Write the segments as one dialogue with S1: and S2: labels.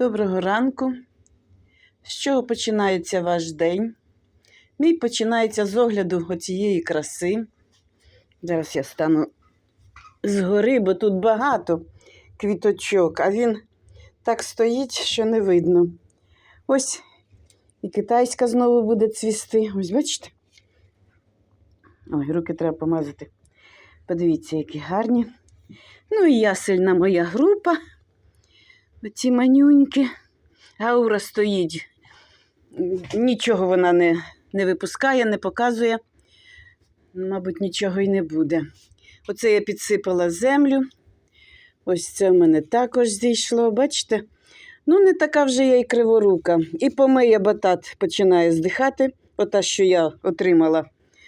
S1: Доброго ранку. З чого починається ваш день? Мій починається з огляду оцієї краси. Зараз я стану згори, бо тут багато квіточок, а він так стоїть, що не видно. Ось і китайська знову буде цвісти. Ось бачите? Ой, руки треба помазати. Подивіться, які гарні. Ну і ясельна моя група. Оці манюньки. Аура стоїть. Нічого вона не, не випускає, не показує. Мабуть, нічого й не буде. Оце я підсипала землю. Ось це в мене також зійшло. Бачите? Ну, не така вже я й криворука. І помия батат починає здихати. Ота, що я отримала,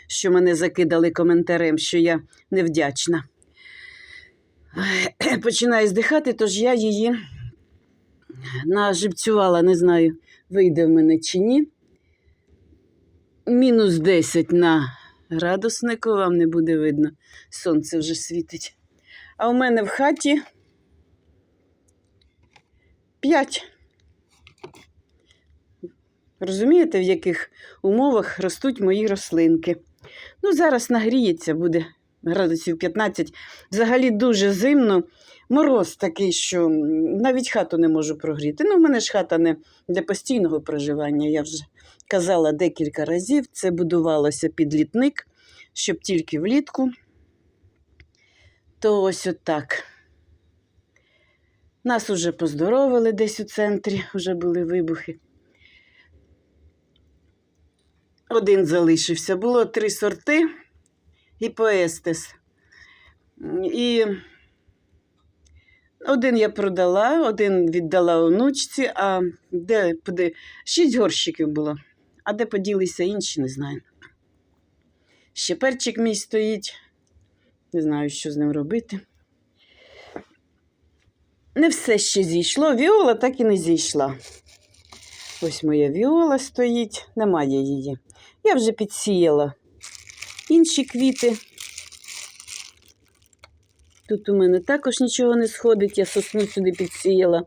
S1: що мене закидали коментарем, що я невдячна. Починає здихати, тож я її наживцювала, не знаю, вийде в мене чи ні. Мінус 10 на градуснику, вам не буде видно. Сонце вже світить. А у мене в хаті 5. Розумієте, в яких умовах ростуть мої рослинки? Ну, зараз нагріється, буде градусів 15. Взагалі дуже зимно. Мороз такий, що навіть хату не можу прогріти. Ну, в мене ж хата не для постійного проживання. Я вже казала декілька разів. Це будувалося під літник, щоб тільки влітку. То ось отак. Нас уже поздоровили десь у центрі, вже були вибухи. Один залишився. Було три сорти і поестес. І один я продала, один віддала онучці, а де поди... шість горщиків було. А де поділися інші, не знаю. Ще перчик мій стоїть. Не знаю, що з ним робити. Не все ще зійшло. Віола так і не зійшла. Ось моя віола стоїть, немає її. Я вже підсіяла інші квіти. Тут у мене також нічого не сходить, я сосну сюди підсіяла.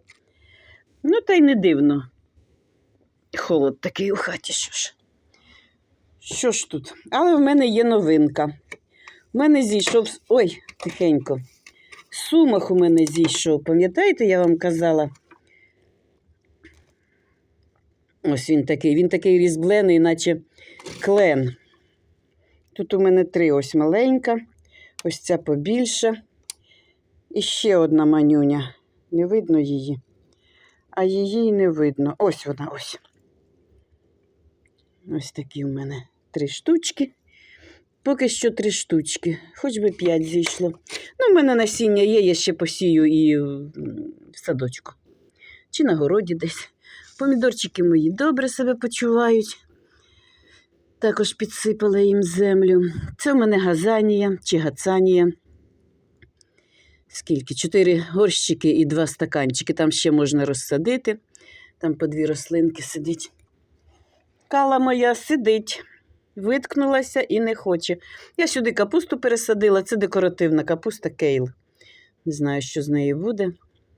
S1: Ну, та й не дивно. Холод такий у хаті, що ж. Що ж тут? Але в мене є новинка. У мене зійшов. Ой, тихенько. Сумах у мене зійшов. Пам'ятаєте, я вам казала? Ось він такий. Він такий різблений, наче клен. Тут у мене три ось маленька, ось ця побільша. І ще одна манюня. Не видно її, а її не видно. Ось вона ось. Ось такі в мене три штучки. Поки що три штучки, хоч би п'ять зійшло. Ну, в мене насіння є, я ще посію і в садочку. Чи на городі десь. Помідорчики мої добре себе почувають. Також підсипала їм землю. Це в мене газанія чи гацанія. Скільки? Чотири горщики і два стаканчики. Там ще можна розсадити. Там по дві рослинки сидить. Кала моя сидить, виткнулася і не хоче. Я сюди капусту пересадила, це декоративна капуста кейл. Не знаю, що з нею буде.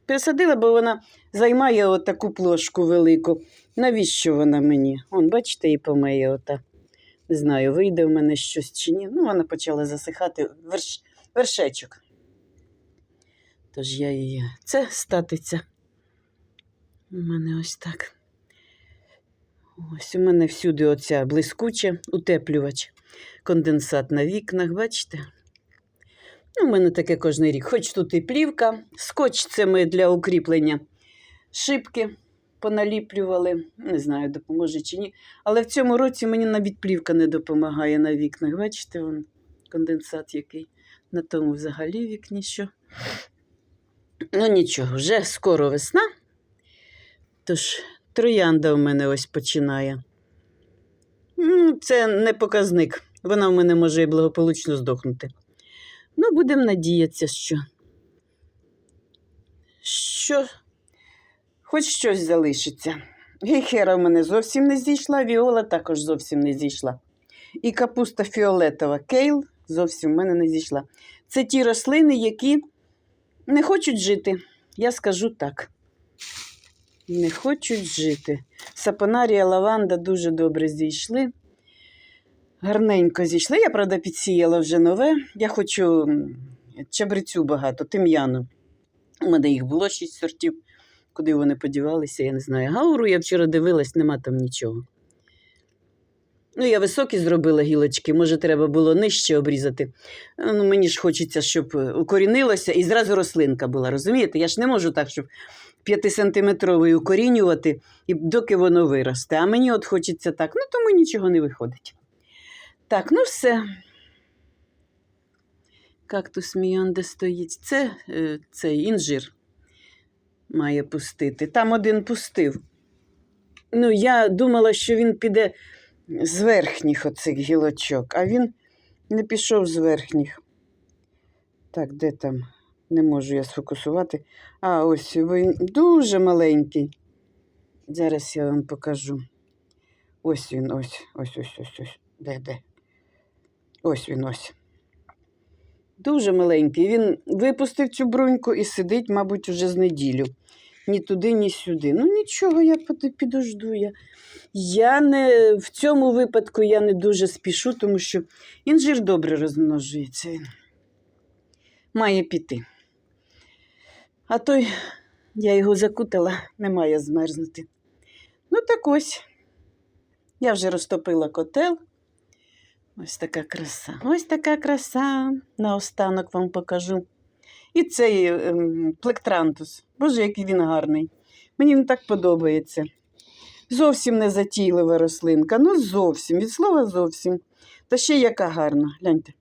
S1: Пересадила, бо вона займає отаку плошку велику. Навіщо вона мені? Он, бачите, і помиє ота. Не знаю, вийде в мене щось чи ні. Ну, вона почала засихати верш... вершечок. Тож я її. Це статиця. У мене ось так. Ось у мене всюди оця блискуча, утеплювач, конденсат на вікнах, бачите? Ну, у мене таке кожен рік. Хоч тут і плівка. Скотч це ми для укріплення шибки поналіплювали. Не знаю, допоможе чи ні. Але в цьому році мені навіть плівка не допомагає на вікнах. Бачите, вон конденсат який. На тому взагалі вікні що. Ну нічого, вже скоро весна. Тож троянда у мене ось починає. Ну, Це не показник. Вона в мене може і благополучно здохнути. Ну, будемо надіятися, що. Що хоч щось залишиться. Гейхера в мене зовсім не зійшла, віола також зовсім не зійшла. І капуста фіолетова кейл зовсім в мене не зійшла. Це ті рослини, які не хочуть жити. Я скажу так. Не хочуть жити. Сапонарія, лаванда дуже добре зійшли. Гарненько зійшли. Я, правда, підсіяла вже нове. Я хочу м, чабрецю багато, тим'яну. У мене їх було шість сортів. Куди вони подівалися, я не знаю. Гауру я вчора дивилась, нема там нічого. Ну, я високі зробила гілочки, може, треба було нижче обрізати. Е, Ну, мені ж хочеться, щоб е, укорінилося і зразу рослинка була. Розумієте? Я ж не можу так, щоб 5-сантиметровий укорінювати, і доки воно виросте. А мені от хочеться так, ну тому нічого не виходить. Так, ну все. Кактус Міонде стоїть. Це е, цей інжир має пустити. Там один пустив. Ну, я думала, що він піде з верхніх оцих гілочок, а він не пішов з верхніх. Так, де там? Не можу я сфокусувати. А, ось він дуже маленький. Зараз я вам покажу. Ось він, ось, ось, ось, ось, ось. Де, де? Ось він ось. Дуже маленький. Він випустив цю бруньку і сидить, мабуть, уже з неділю. Ні туди, ні сюди. Ну нічого, я підожду. Я, я не, в цьому випадку я не дуже спішу, тому що інжир добре розмножується. Має піти. А той, я його закутала, не має змерзнути. Ну, так ось. Я вже розтопила котел. Ось така краса. Ось така краса. Наостанок вам покажу. І цей ем, плектрантус. Боже, який він гарний. Мені він так подобається. Зовсім не затійлива рослинка. Ну, зовсім, від слова зовсім. Та ще яка гарна. Гляньте.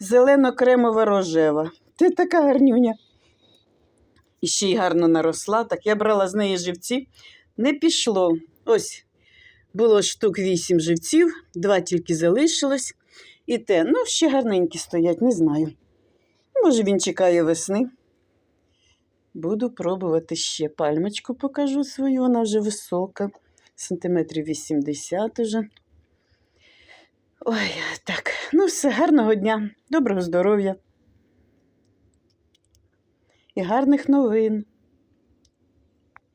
S1: Зелено-кремова рожева. Ти така гарнюня. І ще й гарно наросла. Так я брала з неї живці. Не пішло. Ось було штук вісім живців, два тільки залишилось. І те, ну, ще гарненькі стоять, не знаю. Може, він чекає весни. Буду пробувати ще пальмочку покажу свою, вона вже висока, сантиметрів 80 уже. Ой, так, ну все, гарного дня, доброго здоров'я і гарних новин.